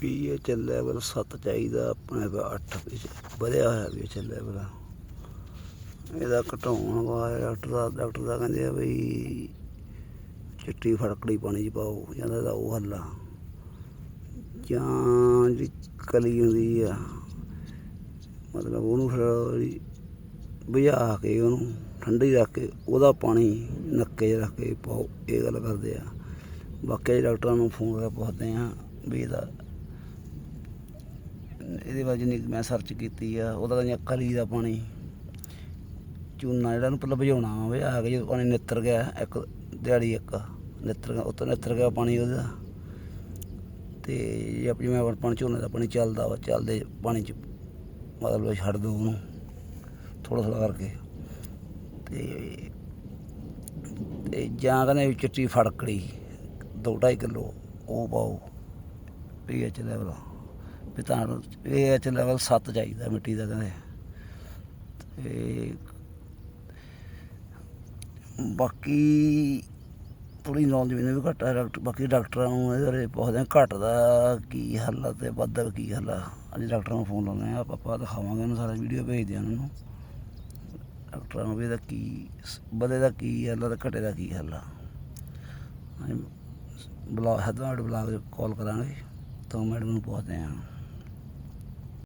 PH level 7 ਚਾਹੀਦਾ, ਆਪਣੇ ਕੋਲ 8 ਵਿੱਚ ਵਧਿਆ ਹੋਇਆ ਪੀਐਚ ਲੈਵਲ ਇਹਦਾ ਘਟਾਉਣ ਵਾਲਾ ਡਾਕਟਰ ਦਾ ਡਾਕਟਰ ਦਾ ਕਹਿੰਦੇ ਆ ਬਈ ਚਿੱਟੀ ਫੜਕੜੀ ਪਾਣੀ ਚ ਪਾਓ ਜਾਂਦਾ ਇਹਦਾ ਉਹ ਹੱਲਾ ਜਾਂ ਜਿਹੜੀ ਕਲੀ ਹੁੰਦੀ ਆ, ਮਤਲਬ ਉਹਨੂੰ ਫਿਰ ਜਿਹੜੀ ਬੁਝਾ ਕੇ ਉਹਨੂੰ ਠੰਡੀ ਰੱਖ ਕੇ ਉਹਦਾ ਪਾਣੀ ਨੱਕੇ 'ਚ ਰੱਖ ਕੇ ਪਾਓ, ਇਹ ਗੱਲ ਕਰਦੇ ਆ। ਬਾਕੀ ਡਾਕਟਰਾਂ ਨੂੰ ਫੋਨ ਕਰਕੇ ਪੁੱਛਦੇ ਆ ਵੀ ਇਹਦਾ ਇਹਦੇ ਬਾਰੇ ਜਿੰਨੀ ਮੈਂ ਸਰਚ ਕੀਤੀ ਆ, ਉਹਦਾ ਕਹਿੰਦੇ ਕਲੀ ਦਾ ਪਾਣੀ। ਚੂਨਾ ਜਿਹੜਾ ਨੂੰ ਪਹਿਲਾਂ ਭਜਾਉਣਾ ਵਾ ਆ ਕੇ ਜਦੋਂ ਪਾਣੀ ਨਿੱਤਰ ਗਿਆ, ਇੱਕ ਦਿਹਾੜੀ ਇੱਕ, ਨਿੱਤਰ ਗਿਆ, ਉੱਤੋਂ ਨਿੱਤਰ ਗਿਆ ਪਾਣੀ ਉਹਦਾ। ਤੇ ਜੇ ਆਪਣੀ ਮੈਂ ਪਾਣੀ ਝੋਨੇ ਦਾ ਪਾਣੀ ਚੱਲਦਾ ਵਾ, ਚੱਲਦੇ ਪਾਣੀ ਚ ਮਤਲਬ ਛੱਡ ਦੋ ਉਹਨੂੰ ਥੋੜਾ ਥੋੜਾ ਕਰਕੇ। ਤੇ ਤੇ ਜਾਂ ਕਹਿੰਦੇ ਚਿੱਟੀ ਫੜਕੜੀ, ਦੋ ਢਾਈ ਕਿਲੋ, ਉਹ ਪਾਓ ਪੀਐਚ ਲੈਵਲ ਵੀ ਤਾਂ ਪੀਐਚ ਲੈਵਲ 7 ਚਾਹੀਦਾ ਮਿੱਟੀ ਦਾ ਕਹਿੰਦੇ। ਤੇ ਬਾਕੀ ਥੋੜੀ ਨੌਲੇਜ ਮੈਨੂੰ ਵੀ ਘੱਟ ਹੈ ਡਾਕਟਰ ਬਾਕੀ ਡਾਕਟਰਾਂ ਨੂੰ ਇਹਦੇ ਬਾਰੇ ਪੁੱਛਦੇ ਹਾਂ ਘੱਟ ਦਾ ਕੀ ਹੱਲ ਆ ਤੇ ਵੱਧ ਦਾ ਕੀ ਹੱਲ ਆ। ਅੱਜ ਡਾਕਟਰਾਂ ਨੂੰ ਫੋਨ ਲਾਉਂਦੇ ਆ, ਆਪਾਂ ਦਿਖਾਵਾਂਗੇ ਉਹਨੂੰ ਸਾਰਾ ਵੀਡੀਓ ਭੇਜਦੇ ਆ ਉਹਨਾਂ ਨੂੰ। ਡਾਕਟਰਾਂ ਨੂੰ ਵੀ ਇਹਦਾ ਕੀ ਵਧੇ ਦਾ ਕੀ ਹੱਲ ਆ ਤੇ ਘਟੇ ਦਾ ਕੀ ਹੱਲ ਆ। ਬਲਾ ਹਦਾਂ ਬਲਾਗ ਕਾਲ ਕਰਾਂਗੇ। ਤਾਂ ਮੈਡਮ ਨੂੰ ਪੁੱਛਦੇ